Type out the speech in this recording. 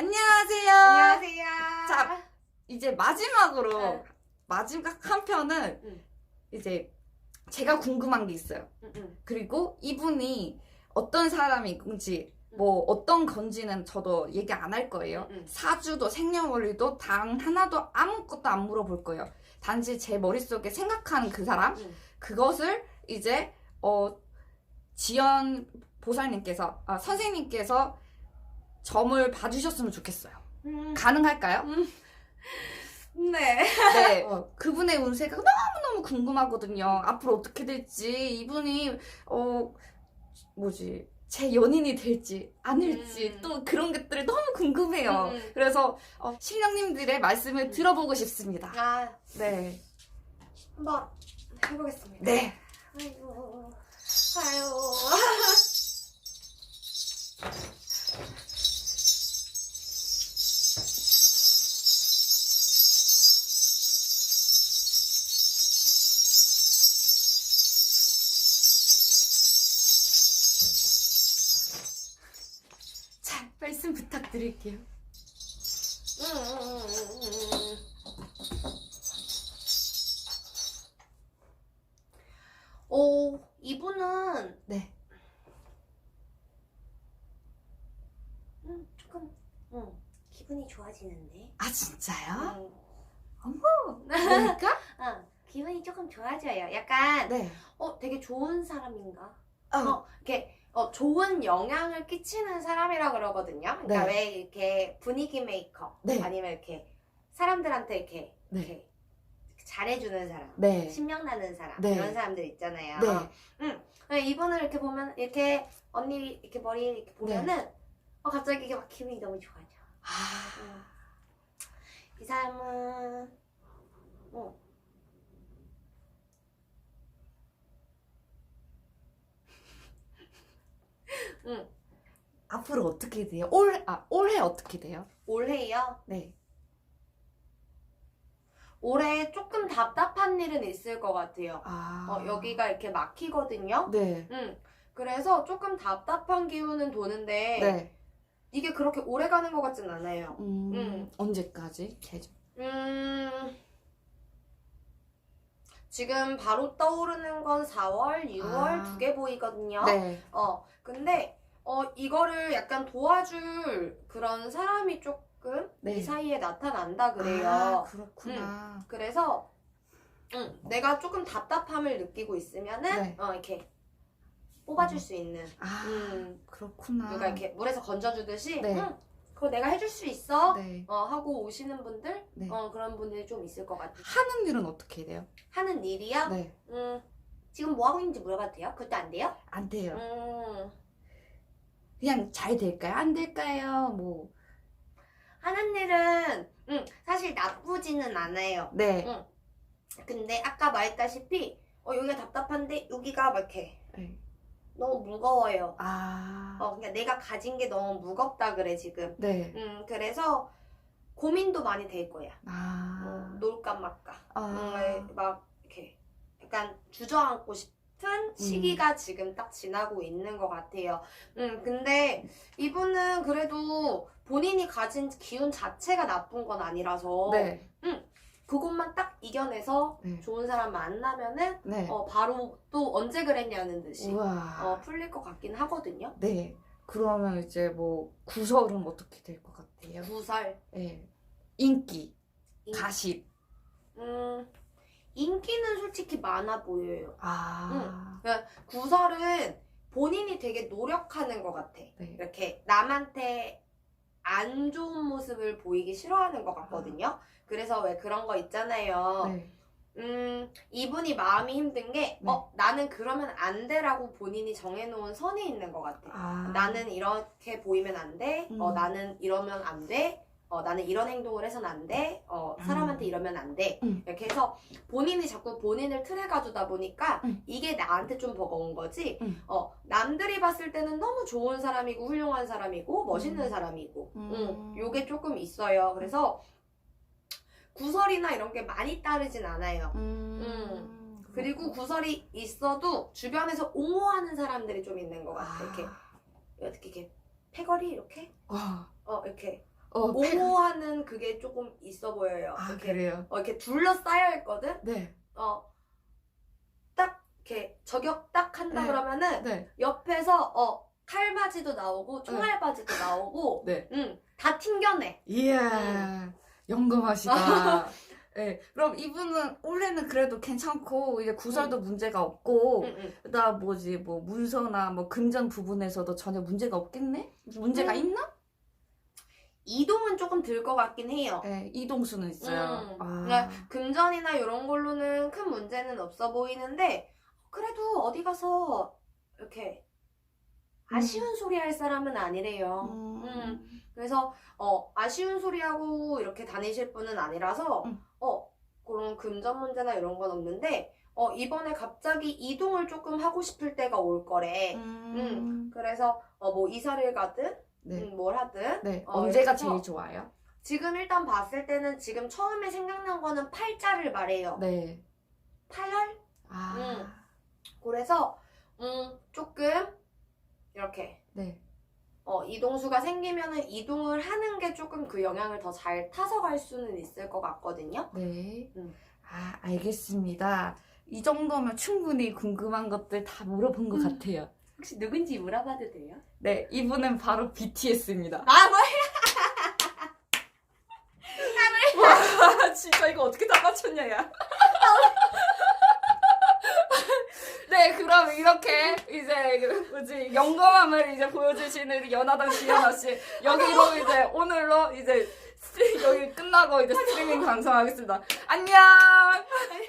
안녕하세요. 안녕하세요. 자, 이제 마지막으로 네. 마지막 한 편은 응. 이제 제가 궁금한 게 있어요. 응. 그리고 이분이 어떤 사람인지 뭐 어떤 건지는 저도 얘기 안 할 거예요. 응. 사주도 생년월일도 단 하나도 아무것도 안 물어볼 거예요. 단지 제 머릿속에 생각하는 그 사람 응. 그것을 이제 어 지연 보살님께서 아 선생님께서 점을 봐주셨으면 좋겠어요. 음. 가능할까요? 네. 네, 어, 그분의 운세가 너무너무 궁금하거든요. 앞으로 어떻게 될지, 이분이, 어, 뭐지, 제 연인이 될지, 아닐지, 음. 또 그런 것들이 너무 궁금해요. 음. 그래서, 어, 신령님들의 말씀을 음. 들어보고 싶습니다. 아, 네. 한번 해보겠습니다. 네. 아이고, 아유. 드릴게요. 음. 오, 이분은 네. 음, 조금 음, 기분이 좋아지는데. 아, 진짜요? 음, 그러니까? 어, 기분이 조금 좋아져요. 약간 네. 어 되게 좋은 사람인가? 어, 어, 이렇게 어, 좋은 영향을 끼치는 사람이라 그러거든요. 그러니까 네. 왜 이렇게 분위기 메이커 네. 아니면 이렇게 사람들한테 이렇게, 네. 이렇게 잘해주는 사람, 네. 신명 나는 사람 네. 이런 사람들 있잖아요. 네. 응. 네, 이분을 이렇게 보면 이렇게 언니 이렇게 머리 이렇게 보면은 네. 어, 갑자기 이게 막 기분이 너무 좋아져. 아, 응. 이 사람은 어, 응. 앞으로 어떻게 돼요? 올, 아, 올해 어떻게 돼요? 올해요. 네. 올해 조금 답답한 일은 있을 것 같아요. 아. 어, 여기가 이렇게 막히거든요. 네. 응. 그래서 조금 답답한 기운은 도는데 네. 이게 그렇게 오래 가는 것 같진 않아요. 음, 음. 언제까지? 계정. 음. 지금 바로 떠오르는 건 4월, 6월 아. 두 개 보이거든요. 네. 어, 근데 어 이거를 약간 도와줄 그런 사람이 조금 네. 이 사이에 나타난다 그래요. 아, 그렇구나. 그래서 응, 내가 조금 답답함을 느끼고 있으면은 네. 어 이렇게 뽑아줄 수 있는 아, 음. 그렇구나. 누가 이렇게 물에서 건져주듯이 네. 응, 그거 내가 해줄 수 있어 네. 어, 하고 오시는 분들 네. 어, 그런 분들이 좀 있을 것 같아요. 하는 일은 어떻게 돼요? 하는 일이요? 네. 음, 지금 뭐 하고 있는지 물어봐도 돼요? 그것도 안 돼요? 안 돼요. 음, 그냥 잘 될까요? 안 될까요? 뭐. 하는 일은 음, 사실 나쁘지는 않아요. 네. 응. 근데 아까 말했다시피 어, 여기가 답답한데 여기가 막 이렇게 네. 너무 무거워요. 아. 어, 그러니까 내가 가진 게 너무 무겁다 그래 지금. 네. 음, 그래서 고민도 많이 될 거야. 아. 어, 놀까 말까. 아. 음, 막 이렇게 약간 주저앉고 싶은 시기가 지금 딱 지나고 있는 것 같아요. 음, 근데 이분은 그래도 본인이 가진 기운 자체가 나쁜 건 아니라서 네. 그것만 딱 이겨내서 네. 좋은 사람 만나면은 네. 어, 바로 또 언제 그랬냐는 듯이. 어, 풀릴 것 같긴 하거든요. 네. 그러면 이제 뭐 구설은 어떻게 될 것 같아요? 구설. 네. 인기, 인- 가십. 음, 인기는 솔직히 많아 보여요. 아. 구설은 본인이 되게 노력하는 것 같아. 네. 이렇게 남한테 안 좋은 모습을 보이기 싫어하는 것 같거든요. 그래서 왜 그런 거 있잖아요. 네. 음, 이분이 마음이 힘든 게, 네. 어, 나는 그러면 안 돼라고 본인이 정해놓은 선이 있는 것 같아. 아. 나는 이렇게 보이면 안 돼. 어, 음. 나는 이러면 안 돼. 어, 나는 이런 행동을 해서는 안 돼. 어, 사람한테 음. 이러면 안 돼. 음. 이렇게 해서 본인이 자꾸 본인을 틀에 가두다 보니까 음. 이게 나한테 좀 버거운 거지. 음. 어, 남들이 봤을 때는 너무 좋은 사람이고 훌륭한 사람이고 멋있는 음. 사람이고. 음. 음, 요게 조금 있어요. 그래서 구설이나 이런 게 많이 따르진 않아요. 음. 그리고 구설이 있어도 주변에서 옹호하는 사람들이 좀 있는 것 같아. 이렇게 아. 어떻게 이렇게 패거리 이렇게 와. 어 이렇게 어, 폐가- 옹호하는 그게 조금 있어 보여요. 아, 이렇게 그래요? 어, 이렇게 둘러싸여 있거든. 네. 어, 딱 이렇게 저격 딱 한다 네. 그러면은 네. 옆에서 어 칼바지도 나오고 총알바지도 나오고, 네. 응, 다 튕겨내. 이야, 영검하시다. 네, 그럼 이분은 원래는 그래도 괜찮고 이제 구설도 문제가 없고 응, 응. 그다음 뭐지 뭐 문서나 뭐 금전 부분에서도 전혀 문제가 없겠네? 문제가 음. 있나? 이동은 조금 들 것 같긴 해요. 네, 이동수는 있어요. 음. 아, 그러니까 금전이나 이런 걸로는 큰 문제는 없어 보이는데 그래도 어디 가서 이렇게 아쉬운 소리 할 사람은 아니래요. 음. 음. 그래서 어 아쉬운 소리 하고 이렇게 다니실 분은 아니라서 음. 어 그런 금전 문제나 이런 건 없는데 어 이번에 갑자기 이동을 조금 하고 싶을 때가 올 거래. 음. 그래서 어 뭐 이사를 가든 네. 음, 뭘 하든 네. 어, 언제가 그래서 제일 좋아요? 지금 일단 봤을 때는 지금 처음에 생각난 거는 팔자를 말해요. 네. 팔월? 아. 음. 그래서 음 조금 이렇게 네. 어, 이동수가 생기면은 이동을 하는 게 조금 그 영향을 더 잘 타서 갈 수는 있을 것 같거든요. 네. 음. 아, 알겠습니다. 이 정도면 충분히 궁금한 것들 다 물어본 것 음. 같아요. 혹시 누군지 물어봐도 돼요? 네, 이분은 바로 BTS입니다. 아, 뭐? 와, 진짜 이거 어떻게 다 맞췄냐, 야. 네, 그럼 이렇게 이제 그 뭐지 영검함을 이제 보여주시는 우리 연하당 지연아 씨 여기로 이제 오늘로 이제 스트리- 여기 끝나고 이제 스트리밍 방송하겠습니다. 안녕. 안녕히